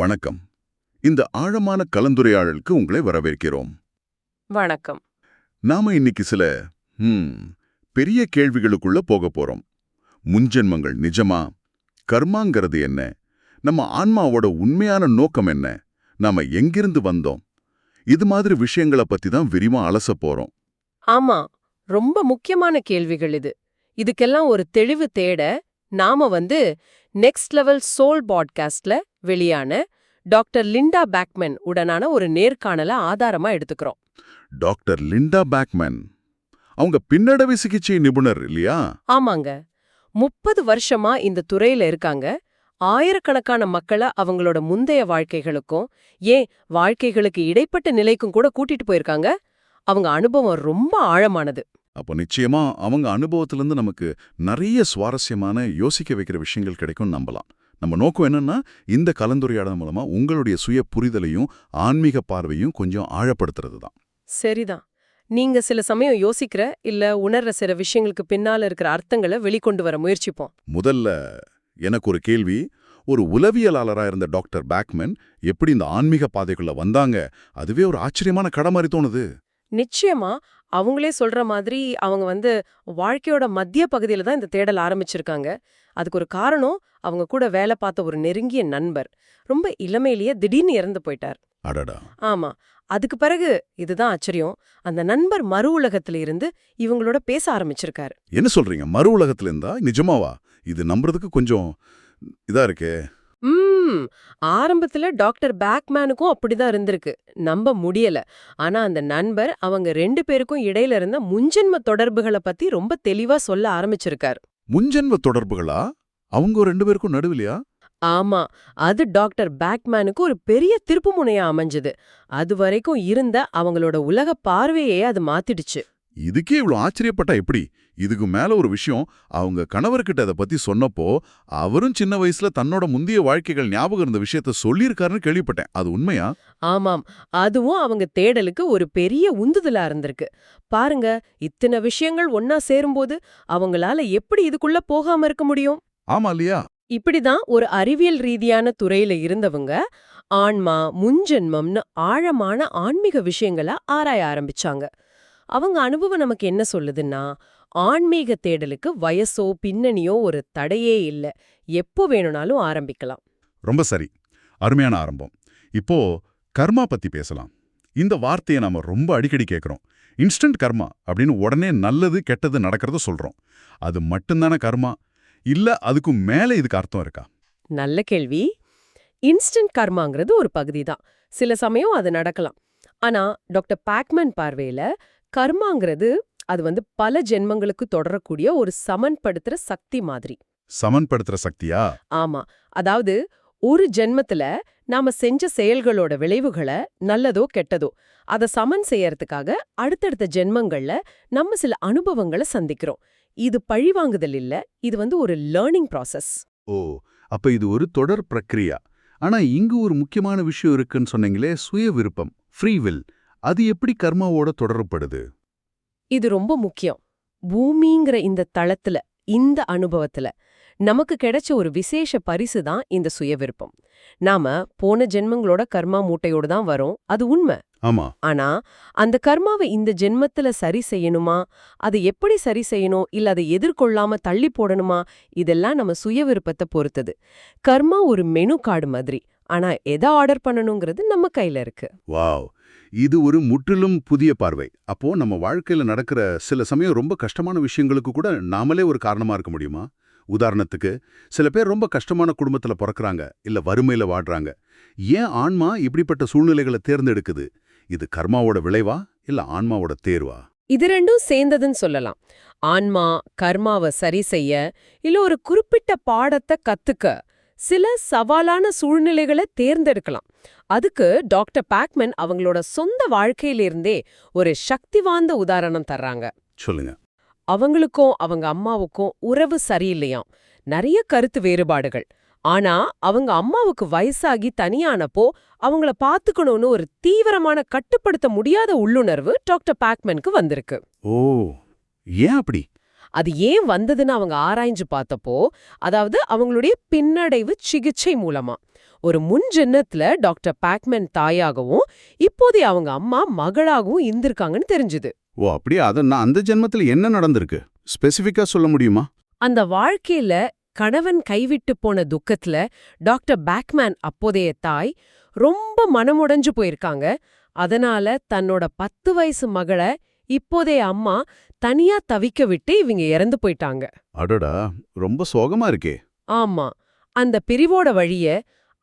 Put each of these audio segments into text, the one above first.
வணக்கம். இந்த ஆழமான கலந்துரையாடலுக்கு உங்களை வரவேற்கிறோம். வணக்கம். நாம இன்னைக்கு சில பெரிய கேள்விகளுக்குள்ள போக போறோம். முன்ஜென்மங்கள் நிஜமா? கர்மாங்கிறது என்ன? நம்ம ஆன்மாவோட உண்மையான நோக்கம் என்ன? நாம எங்கிருந்து வந்தோம்? இது மாதிரி விஷயங்களை பத்தி தான் விரிவா அலச போறோம். ஆமா ரொம்ப முக்கியமான கேள்விகள் இது. இதுக்கெல்லாம் ஒரு தெளிவு தேட நாம வந்து நெக்ஸ்ட் லெவல் சோல் பாட்காஸ்ட்ல வெளியான டாக்டர் லிண்டா பேக்மென் உடனான ஒரு நேர்காணல ஆதாரமா எடுத்துக்கிறோம். Doctor Linda Backman. அவங்க பின்னடவை சிகிச்சை நிபுணர் இல்லையா? ஆமாங்க. முப்பது வருஷமா இந்த துறையில இருக்காங்க. ஆயிரக்கணக்கான மக்களை அவங்களோட முந்தைய வாழ்க்கைகளுக்கும் ஏன் வாழ்க்கைகளுக்கு இடைப்பட்ட நிலைக்கும் கூட கூட்டிட்டு போயிருக்காங்க. அவங்க அனுபவம் ரொம்ப ஆழமானது. அப்போ நிச்சயமா அவங்க அனுபவத்திலிருந்து நமக்கு நிறைய சுவாரஸ்யமான யோசிக்க வைக்கிற விஷயங்கள் கிடைக்கும் நம்பலாம். நம்ம நோக்கம் என்னன்னா இந்த கலந்துரையாடல் மூலமா உங்களுடைய சுய புரிதலையும் ஆன்மீக பார்வையும் கொஞ்சம் ஆழப்படுத்துறது தான் சரிதான். நீங்க சில சமயம் யோசிக்கிற இல்ல உணர்ற சில விஷயங்களுக்கு பின்னால இருக்கிற அர்த்தங்களை வெளிக்கொண்டு வர முயற்சிப்போம். முதல்ல எனக்கு ஒரு கேள்வி. ஒரு உளவியலாளரா இருந்த டாக்டர் பேக்மேன் எப்படி இந்த ஆன்மீக பாதைக்குள்ள வந்தாங்க? அதுவே ஒரு ஆச்சரியமான கடை மாதிரி தோணுது. நிச்சயமா அவங்களே சொல்ற மாதிரி அவங்க வந்து வாழ்க்கையோட மத்திய பகுதியில தான் இந்த தேடல் ஆரம்பிச்சிருக்காங்க. அதுக்கு ஒரு காரணம் அவங்க கூட வேலை பார்த்த ஒரு நெருங்கிய நண்பர். ரொம்ப இளமையிலேயே திடீர்னு இறந்து போயிட்டார். அடடா. ஆமா. அதுக்கு பிறகு இதுதான் ஆச்சரியம். அந்த நண்பர் மறு உலகத்துல இருந்து இவங்களோட பேச ஆரம்பிச்சிருக்காரு. என்ன சொல்றீங்க? மறு உலகத்துல இருந்தா? நிஜமாவா? இது நம்புறதுக்கு கொஞ்சம் இதா இருக்கே. ம். ஆரம்பத்துல டாக்டர் பேக்மேனுக்கும் அப்படிதான் இருந்திருக்கு. நம்ப முடியல. ஆனா அந்த நண்பர் அவங்க ரெண்டு பேருக்கும் இடையில இருந்த முன்ஜென்ம தொடர்புகளை பத்தி ரொம்ப தெளிவா சொல்ல ஆரம்பிச்சிருக்காரு. முன்ஜென்ம தொடர்புகளா? அவங்க ரெண்டு பேருக்கும் நடுவிலையா? ஆமா அது டாக்டர் பேக்மேனுக்கு ஒரு பெரிய திருப்புமுனையா அமைஞ்சது. அது வரைக்கும் இருந்த அவங்களோட உலக பார்வையே அது மாத்திடுச்சு. இதுக்கே இவ்ளோ ஆச்சரியப்பட்டா எப்படி? இதுக்கு மேல ஒரு விஷயம் அவங்க கணவர்கிட்ட அதை பத்தி சொன்னப்போ அவரும் சின்ன வயசுல தன்னோட முந்தைய வாழ்க்கைகள் ஞாபகம் இருந்த விஷயத்த சொல்லியிருக்காருன்னு கேள்விப்பட்டேன். அது உண்மையா? ஆமாம். அதுவும் அவங்க தேடலுக்கு ஒரு பெரிய உந்துதலா இருந்திருக்கு. பாருங்க இத்தனை விஷயங்கள் ஒன்னா சேரும்போது அவங்களால எப்படி இதுக்குள்ள போகாம இருக்க முடியும்? ஆமா இல்லையா? இப்படிதான் ஒரு அறிவியல் ரீதியான துறையில இருந்தவங்க ஆன்மா முன்ஜென்மம்னு ஆழமான ஆன்மீக விஷயங்கள ஆராய ஆரம்பிச்சாங்க. அவங்க அனுபவம் நமக்கு என்ன சொல்லுதுன்னா ஆன்மீக தேடலுக்கு வயசோ பின்னணியோ ஒரு தடையே இல்ல. எப்போ வேணும்னாலும் ஆரம்பிக்கலாம். ரொம்ப சரி. அருமையான ஆரம்பம். இப்போ கர்மா பத்தி பேசலாம். இந்த வார்த்தையை நாம ரொம்ப அடிக்கடி கேட்குறோம் இன்ஸ்டன்ட் கர்மா அப்படின்னு உடனே நல்லது கெட்டது நடக்கிறத சொல்றோம். அது மட்டும்தானே கர்மா? இல்ல அதுக்கும் மேல இதுக்கு அர்த்தம் இருக்கா? நல்ல கேள்வி. இன்ஸ்டன்ட் கர்மாங்கிறது ஒரு பகுதி தான் சில சமயம் அது நடக்கலாம். ஆனா டாக்டர் பாக்மேன் பார்வையில கர்மாங்கிறது அது வந்து பல ஜென்மங்களுக்கு தொடரக்கூடிய ஒரு சமன்படுத்துற சக்தி மாதிரி. சமன்படுத்துற சக்தியா? ஆமா. அதாவது ஒரு ஜென்மத்துல நாம செஞ்ச செயல்களோட விளைவுகளை நல்லதோ கெட்டதோ அத சமன் செய்யறதுக்காக அடுத்தடுத்த ஜென்மங்கள்ல நம்ம சில அனுபவங்களை சந்திக்கிறோம். இது பழிவாங்குதல் இல்ல இது வந்து ஒரு லேர்னிங் ப்ராசஸ் ஓ அப்ப இது ஒரு தொடர் பிரக்ரியா. ஆனா இங்கு ஒரு முக்கியமான விஷயம் இருக்குன்னு சொன்னீங்களே சுய விருப்பம் ஃப்ரீ வில் அது எப்படி கர்மாவோட தொடரப்படுது? இது ரொம்ப முக்கியம். பூமிங்கிற இந்த தளத்துல இந்த அனுபவத்துல நமக்கு கிடைச்ச ஒரு விசேஷ பரிசு தான் இந்த சுய விருப்பம் நாம போன ஜென்மங்களோட கர்மா மூட்டையோட தான் வரோம். அது உண்மை. ஆமா. ஆனா அந்த கர்மாவை இந்த ஜென்மத்துல சரி செய்யணுமா? அதை எப்படி சரி செய்யணும்? இல்ல அதை எதிர்கொள்ளாம தள்ளி போடணுமா? இதெல்லாம் நம்ம சுய விருப்பத்தை பொறுத்தது. கர்மா ஒரு மெனு கார்டு மாதிரி. ஆனா எதை ஆர்டர் பண்ணணுங்கிறது நம்ம கையில இருக்கு. வாவ். இது ஒரு முற்றிலும் புதிய பார்வை. அப்போ நம்ம வாழ்க்கையில நடக்கிற சில சமயம் ரொம்ப கஷ்டமான விஷயங்களுக்கு கூட நாமளே ஒரு காரணமா இருக்க முடியுமா? உதாரணத்துக்கு சில பேர் ரொம்ப கஷ்டமான குடும்பத்துல பிறக்கறாங்க இல்ல வறுமையில வாடுறாங்க ஏன் ஆன்மா இப்படிப்பட்ட சூழ்நிலைகளை தேர்ந்தெடுக்குது? இது கர்மாவோட விளைவா இல்ல ஆன்மாவோட தேர்வா? இது ரெண்டும் சேர்ந்ததுன்னு சொல்லலாம். ஆன்மா கர்மாவை சரி செய்ய இல்ல ஒரு குறிப்பிட்ட பாடத்தை கத்துக்க. சில சவாலான சூழ்நிலைகளை தேர்ந்தெடுக்கலாம். அதுக்கு டாக்டர் பாக்மன் அவங்களோட சொந்த வாழ்க்கையிலிருந்தே ஒரு சக்தி வாய்ந்த உதாரணம் தர்றாங்க. சொல்லுங்க. அவங்களுக்கும் அவங்க அம்மாவுக்கும் உறவு சரியில்லையாம். நிறைய கருத்து வேறுபாடுகள். ஆனா அவங்க அம்மாவுக்கு வயசாகி தனியானப்போ அவங்கள பாத்துக்கணும்னு ஒரு தீவிரமான கட்டுப்படுத்த முடியாத உள்ளுணர்வு டாக்டர் பாக்மேனுக்கு வந்திருக்கு. ஓ ஏன் அப்படி? அது ஏன் வந்ததுன்னு அவங்க ஆராய்ஞ்சு பார்த்தப்போ அதாவது அவங்களுடைய பின்னடைவு சிகிச்சை மூலமா. ஒரு முன் ஜென்மத்துல டாக்டர் பாக்மேன் தாயாகவும் இப்போதைய அவங்க அம்மா மகளாகவும் இருந்திருக்காங்கன்னு தெரிஞ்சுது. ஓ அப்படியே? அது நான் அந்த ஜென்மத்துல என்ன நடந்திருக்கு? ஸ்பெசிஃபிக்கா சொல்ல முடியுமா? அந்த வாழ்க்கையில கணவன் கைவிட்டு போன துக்கத்துல டாக்டர் பேக்மேன் அப்போதைய தாய் ரொம்ப மனமுடைஞ்சு போயிருக்காங்க. அதனால தன்னோட பத்து வயசு மகளை இப்போதைய அம்மா தனியா தவிக்க விட்டு இவங்க இறந்து போயிட்டாங்க. அடடா ரொம்ப சோகமா இருக்கே. ஆமா அந்த பிரிவோட வழிய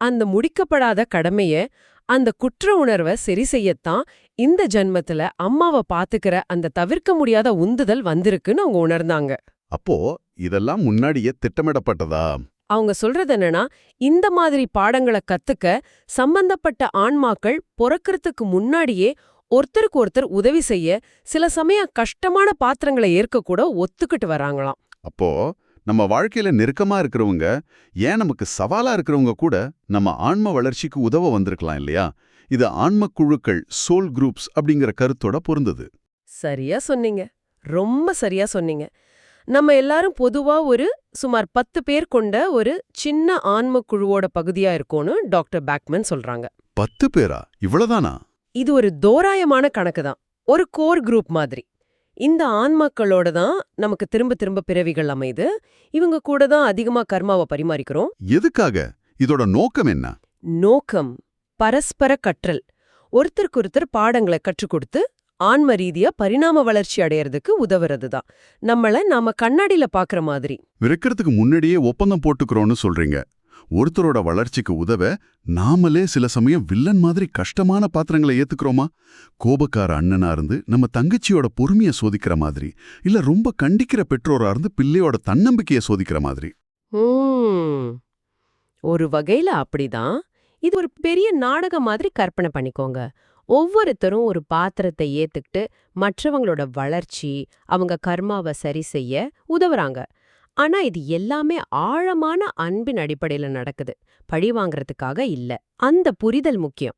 அந்த முடிக்கப்படாத கடமைய அந்த குற்ற உணர்வை சரி செய்யத்தான் இந்த ஜன்மத்துல அம்மாவை பாத்துக்கிற அந்த தவிர்க்க முடியாத உந்துதல் வந்திருக்குன்னு அவங்க உணர்ந்தாங்க. அப்போ இதெல்லாம் முன்னாடியே திட்டமிடப்பட்டதா? அவங்க சொல்றது என்னன்னா இந்த மாதிரி பாடங்களை கத்துக்க சம்பந்தப்பட்ட ஆன்மாக்கள் பொறக்கறதுக்கு முன்னாடியே ஒருத்தருக்கு ஒருத்தர் உதவி செய்ய சில சமயம் கஷ்டமான பாத்திரங்களை ஏற்க கூட ஒத்துக்கிட்டு வராங்களாம். அப்போ நம்ம வாழ்க்கையில நெருக்கமா இருக்கிறவங்க ஏன் நமக்கு சவாலா இருக்கிறவங்க கூட நம்ம ஆன்ம வளர்ச்சிக்கு உதவ வந்திருக்கலாம் இல்லையா? இது ஆன்ம குழுக்கள் சோல் குரூப்ஸ் அப்படிங்கிற கருத்தோட பொருந்தது. சரியா சொன்னீங்க. ரொம்ப சரியா சொன்னீங்க. நம்ம எல்லாரும் பொதுவா ஒரு சுமார் பத்து பேர் கொண்ட ஒரு சின்ன ஆன்ம குழுவோட பகுதியா இருக்கோன்னு டாக்டர் பேக்மன் சொல்றாங்க. பத்து பேரா? இவ்வளவுதானா? இது ஒரு தோராயமான கணக்கு தான். ஒரு கோர் குரூப் மாதிரி. இந்த ஆன்மாக்களோட தான் நமக்கு திரும்ப திரும்ப பிறவிகள் அமைது. இவங்க கூட தான் அதிகமா கர்மாவை பரிமாறிக்கிறோம். எதுக்காக? இதோட நோக்கம் என்ன? நோக்கம் பரஸ்பர கற்றல். ஒருத்தருக்கு ஒருத்தர் பாடங்களை கற்றுக் கொடுத்து ஆன்ம ரீதியா பரிணாம வளர்ச்சி அடையறதுக்கு உதவுறது தான். நம்மள நாம கண்ணாடியில பாக்குற மாதிரி. விற்கிறதுக்கு முன்னாடியே ஒப்பந்தம் போட்டுக்கிறோம்னு சொல்றீங்க. ஒருத்தரோட வளர்ச்சிக்கு உதவ நாமளே சில சமயம் வில்லன் மாதிரி கஷ்டமான பாத்திரங்களை ஏத்துக்கிறோமா? கோபக்கார அண்ணனா இருந்து நம்ம தங்கச்சியோட பொறுமைய சோதிக்கிற மாதிரி இல்ல ரொம்ப கண்டிக்கிற பெற்றோரா இருந்து பிள்ளையோட தன்னம்பிக்கைய சோதிக்கிற மாதிரி. ஒரு வகையில அப்படிதான். இது ஒரு பெரிய நாடகம் மாதிரி கற்பனை பண்ணிக்கோங்க. ஒவ்வொருத்தரும் ஒரு பாத்திரத்தை ஏத்துக்கிட்டு மற்றவங்களோட வளர்ச்சி அவங்க கர்மாவை சரி செய்ய உதவுறாங்க. ஆனா இது எல்லாமே ஆழமான அன்பின் அடிப்படையில நடக்குது. பழி வாங்குறதுக்காக இல்ல. அந்த புரிதல் முக்கியம்.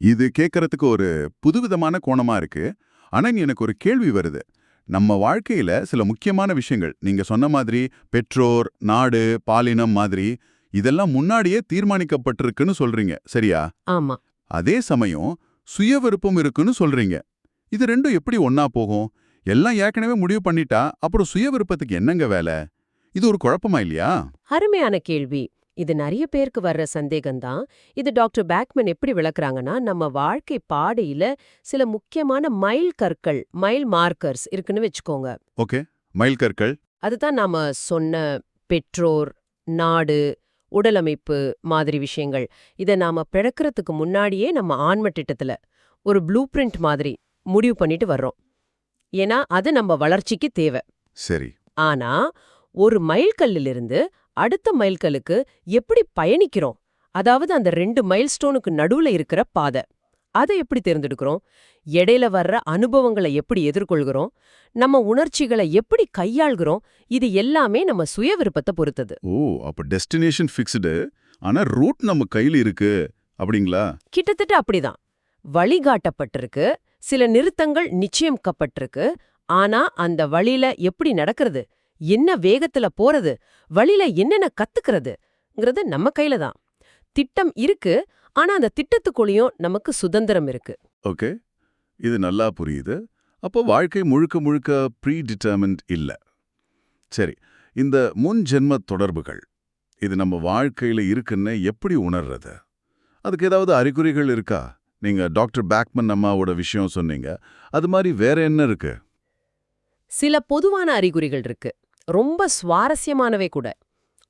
இது கேட்கறதுக்கு ஒரு புதுவிதமான கோணமா இருக்கு. ஆனா எனக்கு ஒரு கேள்வி வருது. நம்ம வாழ்க்கையில சில முக்கியமான விஷயங்கள் நீங்க சொன்ன மாதிரி பெற்றோர் நாடு பாலினம் மாதிரி இதெல்லாம் முன்னாடியே தீர்மானிக்கப்பட்டிருக்குன்னு சொல்றீங்க சரியா? ஆமா. அதே சமயம் சுய விருப்பம் இருக்குன்னு சொல்றீங்க. இது ரெண்டும் எப்படி ஒன்னா போகும்? எல்லாம் ஏற்கனவே முடிவு பண்ணிட்டா அப்புறம் சுய விருப்பத்துக்கு என்னங்க வேலை? இது ஒரு குழப்பமா இல்லையா? அருமையான கேள்வி. இது நிறைய பேருக்கு வர்ற சந்தேகம்தான். இது டாக்டர் பேக்மன் எப்படி விளக்குறாங்கன்னா நம்ம வாழ்க்கை பாதையில சில முக்கியமான மைல் கற்கள் மைல் மார்க்கர்ஸ் இருக்குன்னு வச்சுக்கோங்க. ஓகே. மைல்கற்கள் அதுதான் நாம சொன்ன பெற்றோர் நாடு உடலமைப்பு மாதிரி விஷயங்கள். இதை நாம பிறக்கறதுக்கு முன்னாடியே நம்ம ஆன்ம திட்டத்துல ஒரு ப்ளூ பிரிண்ட் மாதிரி முடிவு பண்ணிட்டு வர்றோம். ஏன்னா அது நம்ம வளர்ச்சிக்கு தேவை. சரி. ஆனா ஒரு மைல்கல்லிலிருந்து அடுத்த மைல்கல்லுக்கு எப்படி பயணிக்கிறோம்? அதாவது அந்த ரெண்டு மைல்ஸ்டோனுக்கு நடுவுல இருக்கிற பாதை. அதை எப்படி தேர்ந்தெடுக்கிறோம்? இடையில வர்ற அனுபவங்களை எப்படி எதிர்கொள்கிறோம்? நம்ம உணர்ச்சிகளை எப்படி கையாள்கிறோம்? இது எல்லாமே நம்ம சுய விருப்பத்தை பொறுத்தது. ஓ அப்ப டெஸ்டினேஷன் ஃபிக்ஸ்டு ஆனா ரூட் நம்ம கையில இருக்கு அப்படிங்களா? கிட்டத்தட்ட அப்படிதான். வழிகாட்டப்பட்டிருக்கு சில நிறுத்தங்கள் நிச்சயம்க்கப்பட்டிருக்கு ஆனா அந்த வழியில எப்படி நடக்கிறது? என்ன வேகத்துல போறது? வழியில என்னென்ன கத்துக்கிறதுங்கிறது நம்ம கையில தான். திட்டம் இருக்கு ஆனா அந்த திட்டத்துக்குள்ளேயும் நமக்கு சுதந்திரம் இருக்கு. ஓகே. இது நல்லா புரியுது. அப்போ வாழ்க்கை முழுக்க முழுக்க ப்ரீ டிட்டர்மின்ட் இல்ல. சரி இந்த முன் ஜென்ம தொடர்புகள் இது நம்ம வாழ்க்கையில இருக்குன்னு எப்படி உணர்றது? அதுக்கு ஏதாவது அறிகுறிகள் இருக்கா? நீங்க டாக்டர் பேக்மன் அம்மாவோட விஷயம் சொன்னீங்க. அது மாதிரி வேற என்ன இருக்கு? சில பொதுவான அறிகுறிகள் இருக்கு. ரொம்ப சுவாரஸ்யமானவே கூட.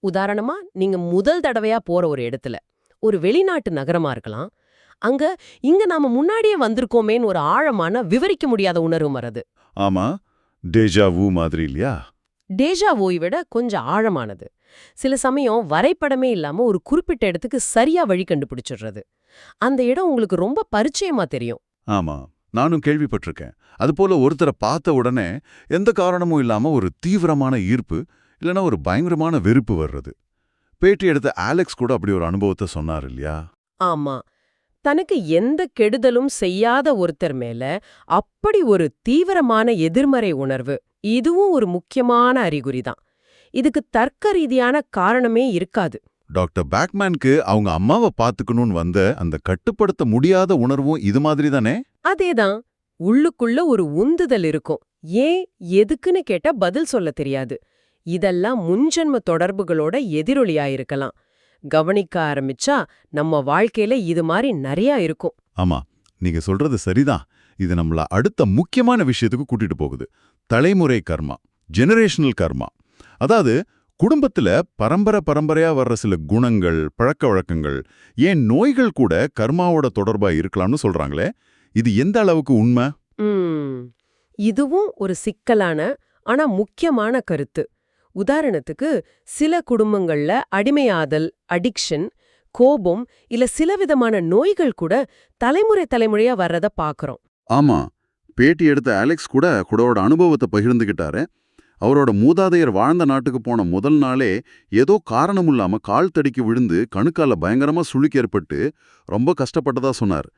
உதாரணமா நீங்க முதல் தடவையா போற ஒரு இடத்துல ஒரு வெளிநாட்டு நகரமா இருக்கலாம் அங்க இங்க நாம முன்னாடியே வந்திருக்கோமேன்னு ஒரு ஆழமான விவரிக்க முடியாத உணர்வு வரது ஆமா டேஜா வூ மாதிரி இல்லையா? டேஜா ஓய் விட கொஞ்சம் ஆழமானது. சில சமயம் வரைபடமே இல்லாம ஒரு குறிப்பிட்ட இடத்துக்கு சரியா வழி கண்டுபிடிச்சிடுறது. அந்த இடம் உங்களுக்கு ரொம்ப பரிச்சயமா தெரியும். ஆமா. நானும் கேள்விப்பட்டிருக்கேன். அதுபோல ஒருத்தரை பார்த்த உடனே எந்த காரணமும் இல்லாம ஒரு தீவிரமான ஈர்ப்பு இல்லைன்னா ஒரு பயங்கரமான வெறுப்பு வர்றது. பேட்டி எடுத்த ஆலெக்ஸ் கூட அப்படி ஒரு அனுபவத்தை சொன்னார் இல்லையா? ஆமா. தனக்கு எந்த கெடுதலும் செய்யாத ஒருத்தர் மேல அப்படி ஒரு தீவிரமான எதிர்மறை உணர்வு இதுவும் ஒரு முக்கியமான அறிகுறிதான். இதுக்கு தர்க்க ரீதியான காரணமே இருக்காது. டாக்டர் பேக்மேனுக்கு அவங்க அம்மாவை பாத்துக்கணும்னு வந்த அந்த கட்டுப்படுத்த முடியாத உணர்வும் இது மாதிரி தானே? அதேதான் உள்ளுக்குள்ள ஒரு உந்துதல் இருக்கும். ஏன்? எதுக்குன்னு கேட்டா பதில் சொல்ல தெரியாது. இதெல்லாம் முன்ஜென்ம தொடர்புகளோட எதிரொலியா இருக்கலாம். கவனிக்க ஆரம்பிச்சா நம்ம வாழ்க்கையில இது மாதிரி நிறையா இருக்கும். ஆமா நீங்க சொல்றது சரிதான். இது நம்மள அடுத்த முக்கியமான விஷயத்துக்கு கூட்டிட்டு போகுது. தலைமுறை கர்மா ஜெனரேஷனல் கர்மா. அதாவது குடும்பத்துல பரம்பரை பரம்பரையா வர்ற சில குணங்கள் பழக்க வழக்கங்கள் ஏன் நோய்கள் கூட கர்மாவோட தொடர்பா இருக்கலாம்னு சொல்றாங்களே? இது எந்த அளவுக்கு உண்மை? இதுவும் ஒரு சிக்கலான ஆனா முக்கியமான கருத்து. உதாரணத்துக்கு சில குடும்பங்கள்ல அடிமையாதல் அடிக்ஷன் கோபம் இல்ல சில விதமான நோய்கள் கூட தலைமுறை தலைமுறையா வர்றத பாக்குறோம். ஆமா பேட்டி எடுத்த அலெக்ஸ் கூட கூடவோட அனுபவத்தை பகிர்ந்துகிட்டாரு. அவரோட மூதாதையர் வாழ்ந்த நாட்டுக்கு போன முதல் நாளே ஏதோ காரணமில்லாம கால் தடிக்கு விழுந்து கணுக்கால பயங்கரமா சுளுக்கு ஏற்பட்டு ரொம்ப கஷ்டப்பட்டதா சொன்னார்.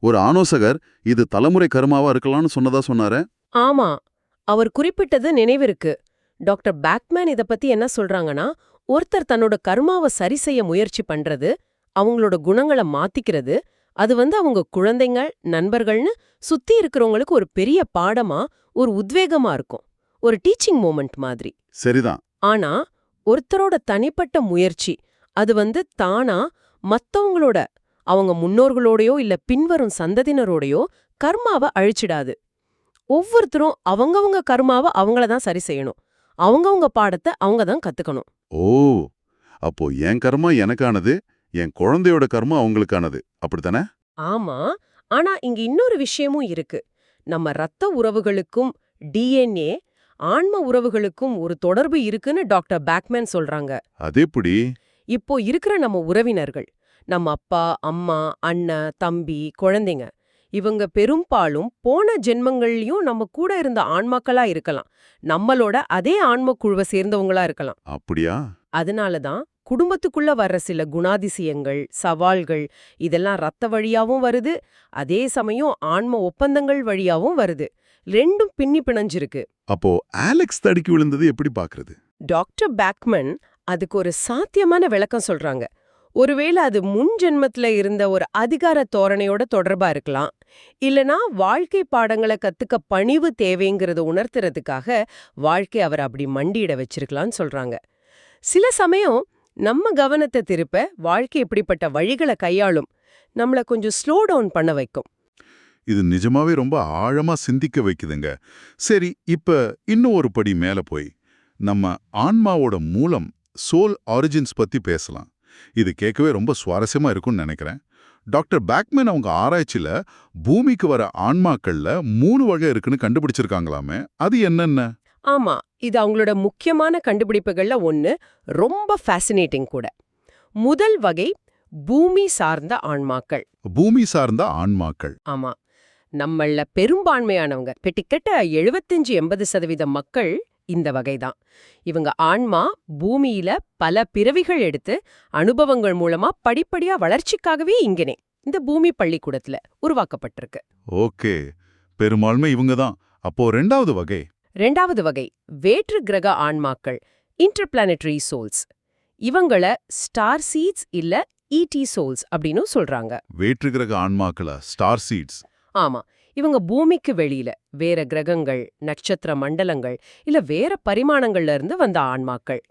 ஒரு ஆலோசகர் இது தலைமுறை கருமாவா இருக்கலாம்னு சொன்னதா சொன்னாரு? ஆமா. அவர் குறிப்பிட்டது நினைவிருக்கு. டாக்டர் பேக்மேன் இத பத்தி என்ன சொல்றாங்கன்னா ஒருத்தர் தன்னோட கர்மாவை சரி செய்ய முயற்சி பண்றது அவங்களோட குணங்களை மாத்திக்கிறது அது வந்து அவங்க குழந்தைங்க நண்பர்கள்னு சுத்தி இருக்கிறவங்களுக்கு ஒரு பெரிய பாடமா ஒரு உத்வேகமா இருக்கும். ஒரு டீச்சிங் மோமெண்ட் மாதிரி. சரிதான். ஆனா ஒருத்தரோட தனிப்பட்ட முயற்சி அது வந்து தானா மத்தவங்களோட அவங்க முன்னோர்களோடயோ இல்ல பின்வரும் சந்ததியினரோடயோ கர்மாவை அழிச்சிடாது. ஒவ்வொருத்தரும் அவங்கவங்க கர்மாவை அவங்கள தான் சரி செய்யணும். அவங்கவங்க பாடத்தை அவங்க தான் கத்துக்கணும். ஓ அப்போ என் கர்மா எனக்கானது என் குழந்தையோட கர்மா அவங்களுக்கானது. அப்படித்தானே? ஆமா. ஆனா இங்க இன்னொரு விஷயமும் இருக்கு. நம்ம ரத்த உறவுகளுக்கும் டிஎன்ஏ ஆன்ம உறவுகளுக்கும் ஒரு தொடர்பு இருக்குன்னு டாக்டர் பேக்மேன் சொல்றாங்க. அது எப்படி? இப்போ இருக்கிற நம்ம உறவினர்கள் நம்ம அப்பா அம்மா அண்ணன் தம்பி குழந்தைங்க. இவங்க பெரும்பாலும் போன ஜென்மங்கள்லயும் நம்ம கூட இருந்த ஆன்மாக்களா இருக்கலாம். நம்மளோட அதே ஆன்ம குழுவை சேர்ந்தவங்களா இருக்கலாம். அப்படியா? அதனால தான் குடும்பத்துக்குள்ள வர்ற சில குணாதிசயங்கள் சவால்கள் இதெல்லாம் ரத்த வழியாவும் வருது. அதே சமயம் ஆன்ம ஒப்பந்தங்கள் வழியாவும் வருது. ரெண்டும் பின்னி பிணைஞ்சிருக்கு. அப்போ ஆலெக்ஸ் தடுக்கி விழுந்தது எப்படி பாக்குறது? டாக்டர் பேக்மன் அதுக்கு ஒரு சாத்தியமான விளக்கம் சொல்றாங்க. ஒருவேளை அது முன் ஜென்மத்துல இருந்த ஒரு அதிகார தோரணையோட தொடர்பா இருக்கலாம். இல்லனா வாழ்க்கை பாடங்களை கத்துக்க பணிவு தேவைங்கிறத உணர்த்துறதுக்காக வாழ்க்கை அவர் அப்படி மண்டியிட வச்சிருக்கலாம்னு சொல்றாங்க. சில சமயம் நம்ம கவனத்தை திருப்ப வாழ்க்கை இப்படிப்பட்ட வழிகளை கையாளும் நம்மள கொஞ்சம் ஸ்லோ டவுன் பண்ண வைக்கும். இது நிஜமாவே ரொம்ப ஆழமா சிந்திக்க வைக்குதுங்க. சரி இப்ப இன்னும் ஒரு படி மேல போய் நம்ம ஆன்மாவோட மூலம் சோல் ஆரிஜின்ஸ் பத்தி பேசலாம். இது கேட்கவே ரொம்ப சுவாரஸ்யமா இருக்கும்னு நினைக்கிறேன். டாக்டர் பேக்மேன் அவங்க ஆராய்ச்சியில பூமிக்கு வர ஆன்மாக்கள்ல மூணு வகை இருக்குன்னு கண்டுபிடிச்சிருக்காங்களாமே. அது என்னென்ன? ஆமா இது அவங்களோட முக்கியமான கண்டுபிடிப்புகள்ல ஒன்னு ரொம்ப ஃபேசினேட்டிங் கூட. முதல் வகை பூமி சார்ந்த ஆன்மாக்கள். பூமி சார்ந்த ஆன்மாக்கள். ஆமா நம்மள பெரும்பான்மையானவங்க கிட்டத்தட்ட எழுபத்தஞ்சு எண்பது சதவீத மக்கள் இந்த வகைதான். இவங்க ஆன்மா பூமியில பல பிறவிகள் எடுத்து அனுபவங்கள் மூலமா படிப்படியா வளர்ச்சிக்காகவே இங்கனே இந்த பூமி பள்ளிக்கூடத்துல உருவாக்கப்பட்டிருக்கு. ஓகே. பெரும்பான்மை இவங்க தான் அப்போ ரெண்டாவது வகை? ரெண்டாவது வகை வேற்று கிரக ஆன்மாக்கள் இன்டர்பிளானட்டரி சோல்ஸ் இவங்கள ஸ்டார் சீட்ஸ் இல்ல இடி சோல்ஸ் அப்படின்னு சொல்றாங்க. வேற்று கிரக ஆன்மாக்களா? ஸ்டார் சீட்ஸ் ஆமா. இவங்க பூமிக்கு வெளியில வேற கிரகங்கள் நட்சத்திர மண்டலங்கள் இல்ல வேற பரிமாணங்கள்ல இருந்து வந்த ஆன்மாக்கள்.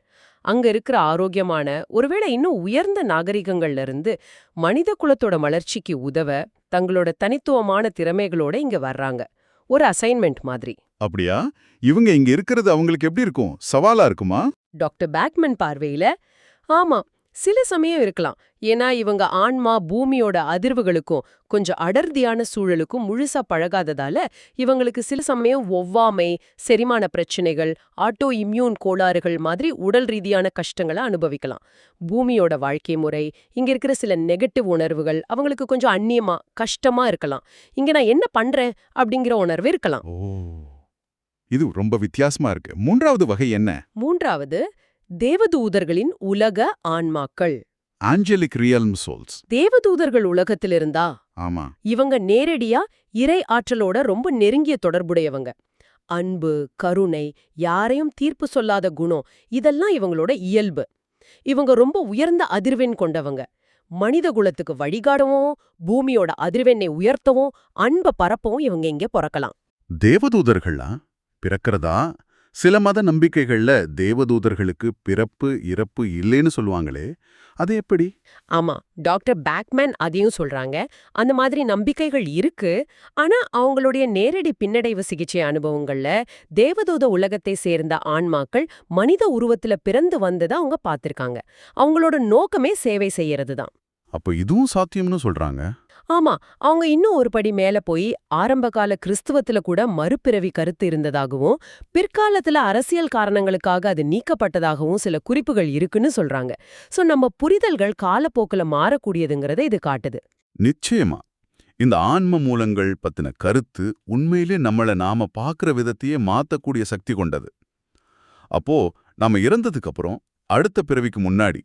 அங்க இருக்கிற ஆரோக்கியமான ஒருவேளை இன்னும் உயர்ந்த நாகரிகங்கள்ல இருந்து மனித குலத்தோட வளர்ச்சிக்கு உதவ தங்களோட தனித்துவமான திறமைகளோட இங்க வர்றாங்க. ஒரு அசைன்மெண்ட் மாதிரி. அப்படியா? இவங்க இங்க இருக்கிறது அவங்களுக்கு எப்படி இருக்கும்? சவாலா இருக்குமா? டாக்டர் பேக்மன் பார்வையில ஆமா சில சமயம் இருக்கலாம். ஏன்னா இவங்க ஆன்மா பூமியோட அதிர்வுகளுக்கும் கொஞ்சம் அடர்த்தியான சூழலுக்கும் முழுசா பழகாததால இவங்களுக்கு சில சமயம் ஒவ்வாமை செரிமான பிரச்சனைகள் ஆட்டோ இம்யூன் கோளாறுகள் மாதிரி உடல் ரீதியான கஷ்டங்களை அனுபவிக்கலாம். பூமியோட வாழ்க்கை முறை இங்க இருக்கிற சில நெகட்டிவ் உணர்வுகள் அவங்களுக்கு கொஞ்சம் அந்நியமா கஷ்டமா இருக்கலாம். இங்க நான் என்ன பண்றேன்? அப்படிங்கிற உணர்வு இருக்கலாம். இது ரொம்ப வித்தியாசமா இருக்கு. மூன்றாவது வகை என்ன? மூன்றாவது தேவதூதர்களின் உலக ஆன்மாக்கள். ஆஞ்சலிக் ரியல்ம் சோல்ஸ் தேவதூதர்கள் உலகத்தில் இருந்தா ஆமா. இவங்க நேரடியா இறை ஆற்றலோட ரொம்ப நெருங்கிய தொடர்புடையவங்க. அன்பு கருணை யாரையும் தீர்ப்பு சொல்லாத குணம் இதெல்லாம் இவங்களோட இயல்பு. இவங்க ரொம்ப உயர்ந்த அதிர்வெண் கொண்டவங்க. மனித குலத்துக்கு வழிகாடவும் பூமியோட அதிர்வெண்ணை உயர்த்தவும் அன்ப பரப்பவும் இவங்க இங்க பிறக்கலாம். தேவதூதர்களா? பிறக்கிறதா? சில மத நம்பிக்கைகள்ல தேவதூதர்களுக்கு பிறப்பு இறப்பு இல்லைன்னு சொல்லுவாங்களே அது எப்படி? ஆமா டாக்டர் பேக்மேன் அதையும் சொல்றாங்க. அந்த மாதிரி நம்பிக்கைகள் இருக்கு. ஆனா அவங்களுடைய நேரடி பின்னடைவு சிகிச்சை அனுபவங்கள்ல தேவதூத உலகத்தை சேர்ந்த ஆன்மாக்கள் மனித உருவத்துல பிறந்து வந்ததை அவங்க பார்த்திருக்காங்க. அவங்களோட நோக்கமே சேவை செய்யறது தான் அப்ப இதுவும் சாத்தியம்னு சொல்றாங்க? ஆமா அவங்க இன்னும் ஒரு படி மேல போய் ஆரம்பகால கிறிஸ்துவத்துல கூட மறுபிறவி கருத்து இருந்ததாகவும் பிற்காலத்துல அரசியல் காரணங்களுக்காக அது நீக்கப்பட்டதாகவும் சில குறிப்புகள் இருக்குன்னு சொல்றாங்க. சோ நம்ம புரிதல்கள் காலப்போக்குல மாறக்கூடியதுங்கிறத இது காட்டுது. நிச்சயமா. இந்த ஆன்ம மூலங்கள் பத்தின கருத்து உண்மையிலே நம்மள நாம பார்க்கிற விதத்தையே மாத்தக்கூடிய சக்தி கொண்டது. அப்போ நாம இறந்ததுக்கு அப்புறம் அடுத்த பிறவிக்கு முன்னாடி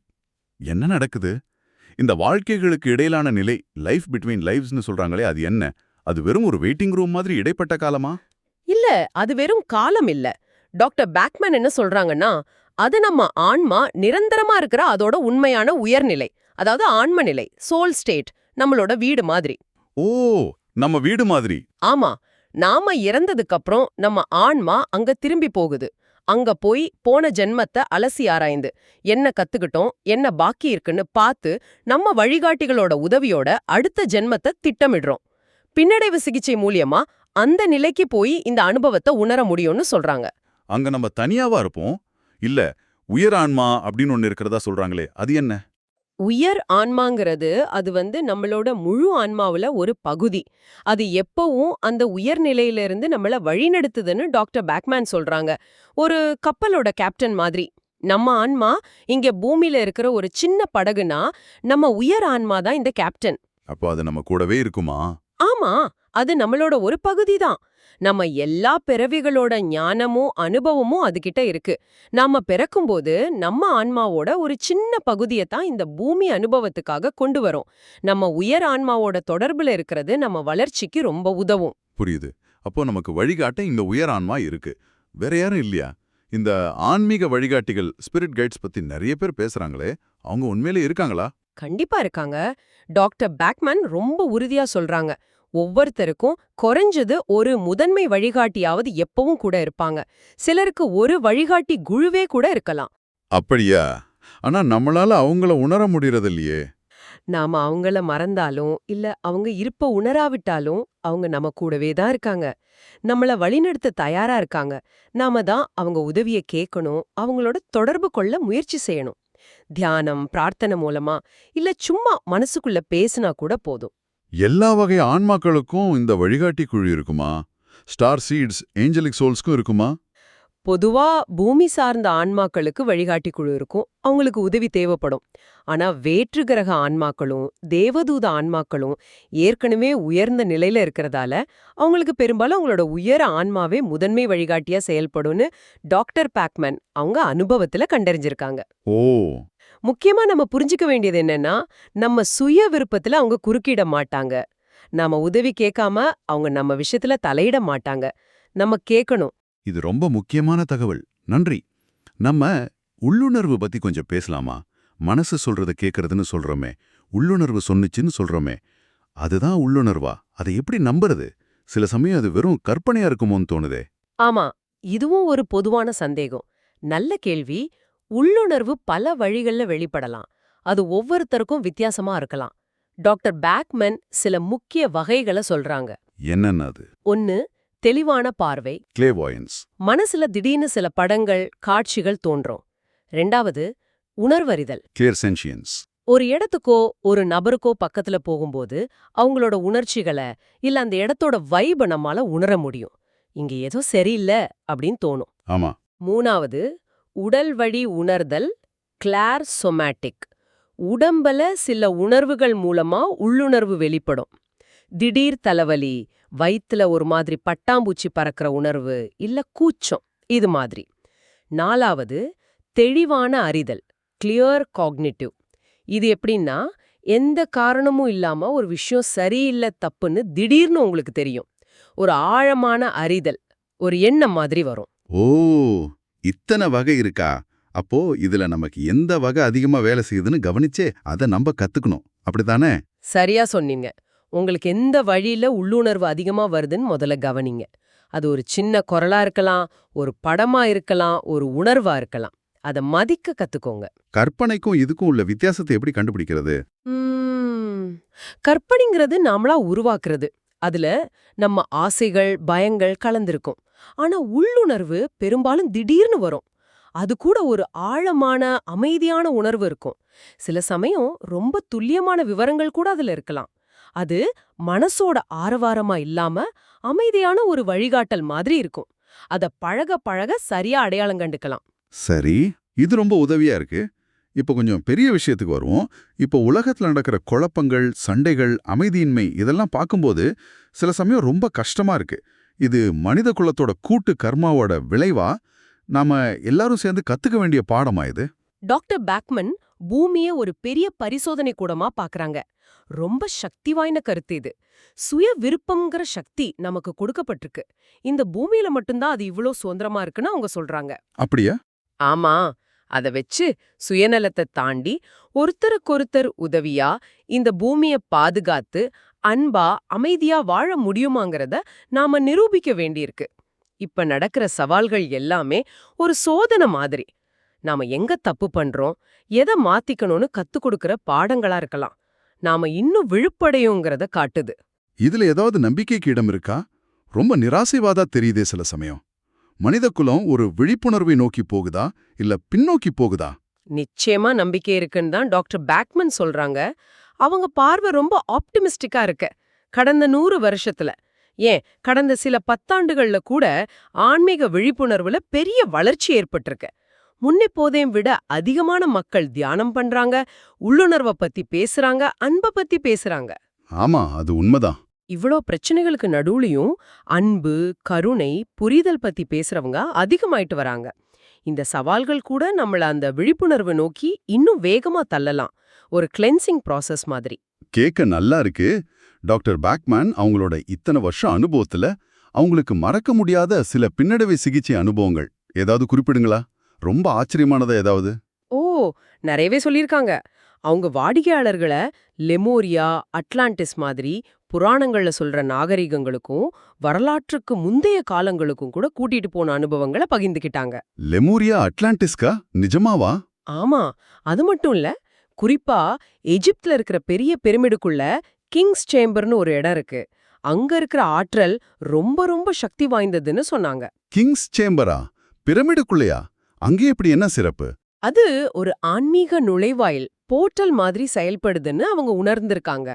என்ன நடக்குது? இந்த வாழ்க்கைகளுக்கு இடையிலான நிலை லைஃப் பிட்வீன் லைஃப்ஸ்னு சொல்றாங்களே அது என்ன? அது வெறும் ஒரு வெயிட்டிங் ரூம் மாதிரி இடைப்பட்ட காலமா? இல்ல அது வெறும் காலம் இல்ல. டாக்டர் பேக்மேன் என்ன சொல்றாங்கன்னா அது நம்ம ஆன்மா நிரந்தரமா இருக்கிற அதோட உண்மையான உயர்நிலை அதாவது ஆன்ம நிலை சோல் ஸ்டேட் நம்மளோட வீடு மாதிரி. ஓ நம்ம வீடு மாதிரி. ஆமா நாம இறந்ததுக்கு அப்புறம் நம்ம ஆன்மா அங்க திரும்பி போகுது. அங்க போய் போன ஜென்மத்தை அலசி ஆராய்ந்து. என்ன கத்துக்கிட்டோம் என்ன பாக்கி இருக்குன்னு பார்த்து நம்ம வழிகாட்டிகளோட உதவியோட அடுத்த ஜென்மத்தை திட்டமிடுறோம். பின்னடைவு சிகிச்சை மூலியமா அந்த நிலைக்கு போய் இந்த அனுபவத்தை உணர முடியும்னு சொல்றாங்க. அங்க நம்ம தனியாவா இருப்போம்? இல்ல உயர் ஆன்மா அப்படின்னு ஒன்னு இருக்கிறதா சொல்றாங்களே அது என்ன? உயர் ஆன்மாங்கிறது அது வந்து நம்மளோட முழு ஆன்மாவுல ஒரு பகுதி. அது எப்பவும் அந்த உயர்நிலையிலிருந்து நம்மள வழிநடத்துதுன்னு டாக்டர் பேக்மேன் சொல்றாங்க. ஒரு கப்பலோட கேப்டன் மாதிரி. நம்ம ஆன்மா இங்க பூமியில இருக்கிற ஒரு சின்ன படகுனா நம்ம உயர் ஆன்மா தான் இந்த கேப்டன். அப்போ அது நம்ம கூடவே இருக்குமா? ஆமா. அது நம்மளோட ஒரு பகுதி தான் நம்ம எல்லா பிறவிகளோட ஞானமும் அனுபவமும் அதுகிட்ட இருக்கு. நாம பிறக்கும்போது நம்ம ஆன்மாவோட ஒரு சின்ன பகுதியை தான் இந்த பூமி அனுபவத்துக்காக கொண்டு வரோம். நம்ம உயர் ஆன்மாவோட தொடர்புல இருக்கிறது நம்ம வளர்ச்சிக்கு ரொம்ப உதவும். புரியுது. அப்போ நமக்கு வழிகாட்ட இந்த உயர் ஆன்மா இருக்கு. வேற யாரும் இல்லையா? இந்த ஆன்மீக வழிகாட்டிகள் ஸ்பிரிட் கைட்ஸ் பத்தி நிறைய பேர் பேசுறாங்களே. அவங்க உண்மையிலே இருக்காங்களா? கண்டிப்பா இருக்காங்க. டாக்டர் பேக்மேன் ரொம்ப உறுதியா சொல்றாங்க. ஒவ்வொருத்தருக்கும் குறைஞ்சது ஒரு முதன்மை வழிகாட்டியாவது எப்பவும் கூட இருப்பாங்க. சிலருக்கு ஒரு வழிகாட்டி குழுவே கூட இருக்கலாம். அப்படியா? ஆனா நம்மளால அவங்கள உணர முடியறது இல்லையே நாம அவங்கள மறந்தாலும் இல்ல அவங்க இருப்ப உணராவிட்டாலும் அவங்க நம்ம கூடவே தான் இருக்காங்க. நம்மள வழிநடத்த தயாரா இருக்காங்க. நாம தான் அவங்க உதவிய கேட்கணும் அவங்களோட தொடர்பு கொள்ள முயற்சி செய்யணும். தியானம் பிரார்த்தனை மூலமா இல்ல சும்மா மனசுக்குள்ள பேசினா கூட போதும். எல்லா வகை ஆன்மாக்களுக்கும் இந்த வழிகாட்டி குழு இருக்குமா? ஸ்டார் சீட்ஸ் ஏஞ்சலிக் சோல்ஸ்க்கும் இருக்குமா? பொதுவா பூமி சார்ந்த ஆன்மாக்களுக்கு வழிகாட்டி குழு இருக்கும். அவங்களுக்கு உதவி தேவைப்படும். ஆனா வேற்று கிரக ஆன்மாக்களும் தேவதூத ஆன்மாக்களும் ஏற்கனவே உயர்ந்த நிலையில இருக்கிறதால அவங்களுக்கு பெரும்பாலும் அவங்களோட உயர ஆன்மாவே முதன்மை வழிகாட்டியா செயல்படும்னு டாக்டர் பேக்மேன் அவங்க அனுபவத்துல கண்டறிஞ்சிருக்காங்க. ஓ! முக்கியமா நம்ம புரிஞ்சுக்க வேண்டியது என்னன்னா நம்ம சுய விருப்பத்துல அவங்க குறுக்கிட மாட்டாங்க. நாம உதவி கேட்காம அவங்க நம்ம விஷயத்துல தலையிட மாட்டாங்க. நம்ம கேட்கணும். இது ரொம்ப முக்கியமான தகவல். நன்றி. நம்ம உள்ளுணர்வு பத்தி கொஞ்சம் பேசலாமா? மனசு சொல்றத கேக்குறதுன்னு சொல்றோமே. உள்ளுணர்வு சொன்னுச்சுன்னு சொல்றோமே. அதுதான் உள்ளுணர்வா? அதை எப்படி நம்புறது? சில சமயம் அது வெறும் கற்பனையா இருக்குமோன்னு தோணுதே. ஆமா. இதுவும் ஒரு பொதுவான சந்தேகம். நல்ல கேள்வி உள்ளுணர்வு பல வழிகள்ல வெளிப்படலாம். அது ஒவ்வொருத்தருக்கும் வித்தியாசமா இருக்கலாம். டாக்டர் பேக்மன் சில முக்கிய வகைகளை சொல்றாங்க. என்னென்ன அது? ஒன்னு தெளிவான பார்வை. கிளேவாயன்ஸ் மனசுல திடீர்னு சில படங்கள் காட்சிகள் தோன்றும். ரெண்டாவது உணர்வறிதல். கிளியர் சென்சியன்ஸ் ஒரு இடத்துக்கோ ஒரு நபருக்கோ பக்கத்துல போகும்போது அவங்களோட உணர்ச்சிகளை இல்ல அந்த இடத்தோட வைப நம்மால உணர முடியும். இங்க ஏதோ சரியில்லை அப்படின்னு தோணும். ஆமா. மூணாவது உடல் வழி உணர்தல் கிளார் சொமேட்டிக் உடம்பல சில உணர்வுகள் மூலமா உள்ளுணர்வு வெளிப்படும். திடீர் தலைவலி வயித்துல ஒரு மாதிரி பட்டாம்பூச்சி பறக்கிற உணர்வு இல்ல கூச்சம் இது மாதிரி. நாலாவது தெளிவான அறிதல் கிளியர் காக்னிட்டிவ் இது எப்படின்னா எந்த காரணமும் இல்லாம ஒரு விஷயம் சரியில்லை தப்புன்னு திடீர்னு உங்களுக்கு தெரியும். ஒரு ஆழமான அறிதல் ஒரு எண்ணம் மாதிரி வரும். ஓ! இத்தனை வகை இருக்கா? அப்போ இதுல நமக்கு எந்த வகை அதிகமா வேலை செய்யுதுன்னு கவனிச்சே அதை நம்ம கத்துக்கணும். அப்படித்தானே? சரியா சொன்னீங்க. உங்களுக்கு எந்த வழியில உள்ளுணர்வு அதிகமா வருதுன்னு முதல்ல கவனிங்க. அது ஒரு சின்ன குரலா இருக்கலாம் ஒரு படமா இருக்கலாம் ஒரு உணர்வா இருக்கலாம். அத மதிக்க கத்துக்கோங்க. கற்பனைக்கும் இதுக்கும் உள்ள வித்தியாசத்தை எப்படி கண்டுபிடிக்கிறது? கற்பனைங்கிறது நாமளா உருவாக்குறது. அதுல நம்ம ஆசைகள் பயங்கள் கலந்திருக்கும். ஆனா உள்ளுணர்வு பெரும்பாலும் திடீர்னு வரும். அது கூட ஒரு ஆழமான அமைதியான உணர்வு இருக்கும். சில சமயம் ரொம்ப துல்லியமான விவரங்கள் கூட அதுல இருக்கலாம். அது மனசோட ஆரவாரமா இல்லாம அமைதியான ஒரு வழிகாட்டல் மாதிரி இருக்கும். அத பழக பழக சரியா அடையாளம் கண்டுக்கலாம். சரி இது ரொம்ப உதவியா இருக்கு. இப்போ கொஞ்சம் பெரிய விஷயத்துக்கு வருவோம். இப்போ உலகத்துல நடக்கிற குழப்பங்கள் சண்டைகள் அமைதியின்மை இதெல்லாம் பார்க்கும்போது சில சமயம் ரொம்ப கஷ்டமா இருக்கு. இது மனித குலத்தோட கூட்டு கர்மாவோட விளைவா? நாம எல்லாரும் சேர்ந்து கத்துக்க வேண்டிய பாடமா இது? டாக்டர் பேக்மன் பூமிய ஒரு பெரிய பரிசோதனை கூடமா பாக்குறாங்க. ரொம்ப சக்தி வாய்ந்த கருத்து இது. சுய விருப்பம்ங்கிற சக்தி நமக்கு கொடுக்கப்பட்டிருக்கு. இந்த பூமியில மட்டும்தான் அது இவ்ளோ சுதந்திரமா இருக்குன்னு அவங்க சொல்றாங்க. அப்படியா? ஆமா. அத வச்சு சுயநலத்தை தாண்டி ஒருத்தருக்கொருத்தர் உதவியா இந்த பூமிய பாதுகாத்து அன்பா அமைதியா வாழ முடியுமாங்கிறத நாம நிரூபிக்க வேண்டியிருக்கு. இப்ப நடக்கிற சவால்கள் எல்லாமே ஒரு சோதனை மாதிரி. நாம எங்க தப்பு பண்றோம் எதை மாத்திக்கணும்னு கத்துக் கொடுக்கற பாடங்களா இருக்கலாம். நாம இன்னும் விழுப்படையோங்கிறத காட்டுது. இதுல ஏதாவது நம்பிக்கைக்கு இடம் இருக்கா? ரொம்ப நிராசைவாதா தெரியுதே சில சமயம். மனித குலம் ஒரு விழிப்புணர்வை நோக்கி போகுதா? இல்ல பின்னோக்கி போகுதா? நிச்சயமா நம்பிக்கை இருக்குன்னு தான் டாக்டர் பேக்மன் சொல்றாங்க. அவங்க பார்வை ரொம்ப ஆப்டிமிஸ்டிக்கா இருக்கு. கடந்த நூறு வருஷத்துல. ஏன்? கடந்த சில பத்தாண்டுகள்ல கூட ஆன்மீக விழிப்புணர்வுல பெரிய வளர்ச்சி ஏற்பட்டிருக்கு. முன்னெப்போதையும் விட அதிகமான மக்கள் தியானம் பண்றாங்க உள்ளுணர்வை பத்தி பேசுறாங்க அன்பை பத்தி பேசுறாங்க. ஆமா அது உண்மைதான். இவ்ளோ பிரச்சனைகளுக்கு நடுவுலயும் அன்பு கருணை புரிதல் பத்தி பேசுறவங்க அதிகமாயிட்டு வராங்க. இந்த சவால்கள் கூட நம்மள அந்த விழிப்புணர்வு நோக்கி இன்னும் வேகமா தள்ளலாம். ஒரு கிளென்சிங் ப்ராசஸ் மாதிரி. கேட்க நல்லா இருக்கு. டாக்டர் பேக்மேன் அவங்களோட இத்தனை வருஷம் அனுபவத்துல அவங்களுக்கு மறக்க முடியாத சில பின்னடைவை சிகிச்சை அனுபவங்கள். ஏதாவது குறிப்பிடுங்களா? ரொம்ப ஆச்சரியமானதா ஏதாவது? ஓ நிறையவே சொல்லியிருக்காங்க. அவங்க வாடிக்கையாளர்களை லெமோரியா அட்லாண்டிஸ் மாதிரி புராணங்கள்ல சொல்ற நாகரிகங்களுக்கும் வரலாற்றுக்கு முந்தைய காலங்களுக்கும் கூட கூட்டிட்டு போன அனுபவங்களை பகிர்ந்துக்கிட்டாங்க லெமூரியா அட்லாண்டிஸ்கா? நிஜமாவா? ஆமா. அது மட்டும் இல்ல குறிப்பா எஜிப்ட்ல இருக்கிற பெரிய பிரமிடுக்குள்ள கிங்ஸ் சேம்பர்னு ஒரு இடம் இருக்கு. அங்க இருக்கிற ஆற்றல் ரொம்ப ரொம்ப சக்தி வாய்ந்ததுன்னு சொன்னாங்க. கிங்ஸ் சேம்பரா? பிரமிடுக்குள்ளையா? அங்கே எப்படி என்ன சிறப்பு? அது ஒரு ஆன்மீக நுழைவாயில். போர்ட்டல் மாதிரி செயல்படுதுன்னு அவங்க உணர்ந்திருக்காங்க.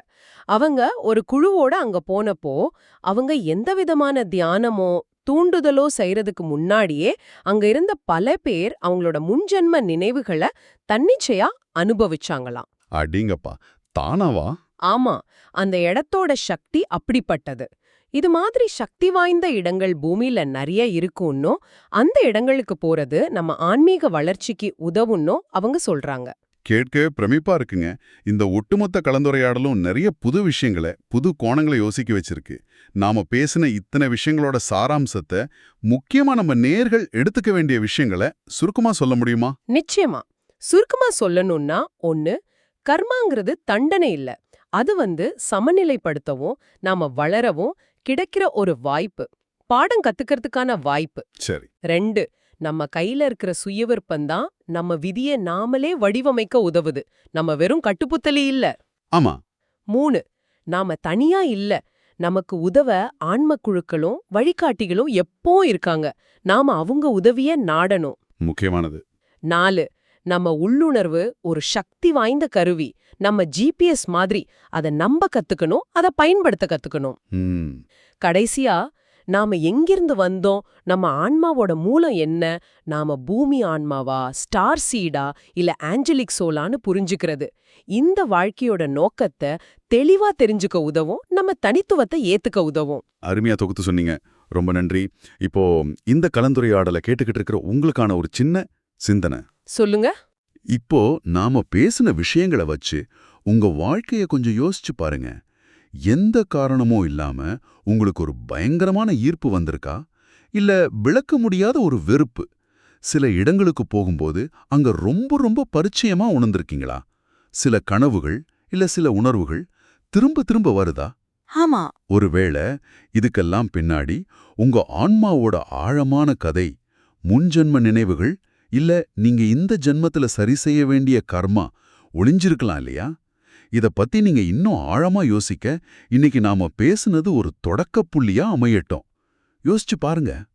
அவங்க ஒரு குழுவோட அங்க போனப்போ அவங்க எந்த விதமான தியானமோ தூண்டுதலோ செய்யறதுக்கு முன்னாடியே அங்க இருந்த பல பேர் அவங்களோட முன்ஜென்ம நினைவுகளை தன்னிச்சையா அனுபவிச்சாங்களாம். அடிங்கப்பா! தானாவா? ஆமா அந்த இடத்தோட சக்தி அப்படிப்பட்டது. இது மாதிரி சக்தி வாய்ந்த இடங்கள் பூமியில நிறைய இருக்குன்னும் அந்த இடங்களுக்கு போறது நம்ம ஆன்மீக வளர்ச்சிக்கு உதவுன்னும் அவங்க சொல்றாங்க. கேட்கவே பிரமிப்பா இருக்குங்க. இந்த ஒட்டுமொத்த கலந்துரையாடலும் நிறைய புது விஷயங்களை புது கோணங்களை யோசிக்க வச்சிருக்கு. நாம பேசின இத்தனை விஷயங்களோட சாராம்சத்தை முக்கியமா நம்ம நேர்கள் எடுத்துக்க வேண்டிய விஷயங்களை சுருக்கமா சொல்ல முடியுமா? நிச்சயமா. சுருக்கமா சொல்லணும்னா ஒன்னு கர்மாங்கிறது தண்டனை இல்ல. அது வந்து சமநிலைப்படுத்தவும் நாம வளரவும் கிடைக்கிற ஒரு வாய்ப்பு. பாடம் கத்துக்கிறதுக்கான வாய்ப்பு. சரி. ரெண்டு நம்ம கையில இருக்கிற சுயவிருப்பம்தான் நம்ம விதிய நாமளே வடிவமைக்க உதவுது. நம்ம வெறும் கட்டுப்புத்தலி இல்ல. ஆமா. மூணு நாம தனியா இல்ல. நமக்கு உதவ ஆன்ம குழுக்களும் வழிகாட்டிகளும் எப்போ இருக்காங்க. நாம அவங்க உதவிய நாடணும். முக்கியமானது. நாலு நம்ம உள்ளுணர்வு ஒரு சக்தி வாய்ந்த கருவி. நம்ம ஜிபிஎஸ் மாதிரி அத நம்ப கத்துக்கணும் அத பயன்படுத்த கத்துக்கணும். கடைசியா நாம எங்கிருந்து வந்தோம்? நம்ம ஆன்மாவோட மூலம் என்ன? நாம பூமி ஆன்மாவா? ஸ்டார் சீடா? இல்ல ஆஞ்சலிக் சோலான்னு புரிஞ்சுக்கிறது. இந்த வாழ்க்கையோட நோக்கத்தை தெளிவா தெரிஞ்சுக்க உதவும். நம்ம தனித்துவத்தை ஏத்துக்க உதவும். அருமையா தொகுத்து சொன்னீங்க. ரொம்ப நன்றி. இப்போ இந்த கலந்துரையாடலை கேட்டுக்கிட்டு இருக்கிற உங்களுக்கான ஒரு சின்ன சிந்தனை. சொல்லுங்க. இப்போ நாம பேசின விஷயங்களை வச்சு உங்க வாழ்க்கைய கொஞ்சம் யோசிச்சு பாருங்க. எந்த காரணமும் இல்லாம உங்களுக்கு ஒரு பயங்கரமான ஈர்ப்பு வந்திருக்கா? இல்ல விளக்க முடியாத ஒரு வெறுப்பு? சில இடங்களுக்கு போகும்போது அங்க ரொம்ப ரொம்ப பரிச்சயமா உணர்ந்திருக்கீங்களா? சில கனவுகள் இல்ல சில உணர்வுகள் திரும்ப திரும்ப வருதா? ஆமா. ஒருவேளை இதுக்கெல்லாம் பின்னாடி உங்க ஆன்மாவோட ஆழமான கதை முன்ஜென்ம நினைவுகள் இல்ல நீங்க இந்த ஜென்மத்துல சரி செய்ய வேண்டிய கர்மா ஒளிஞ்சிருக்கலாம் இல்லையா? இத பத்தி நீங்க இன்னும் ஆழமா யோசிக்க இன்னைக்கு நாம பேசுனது ஒரு தொடக்கப் புள்ளியா அமையட்டும். யோசிச்சு பாருங்க.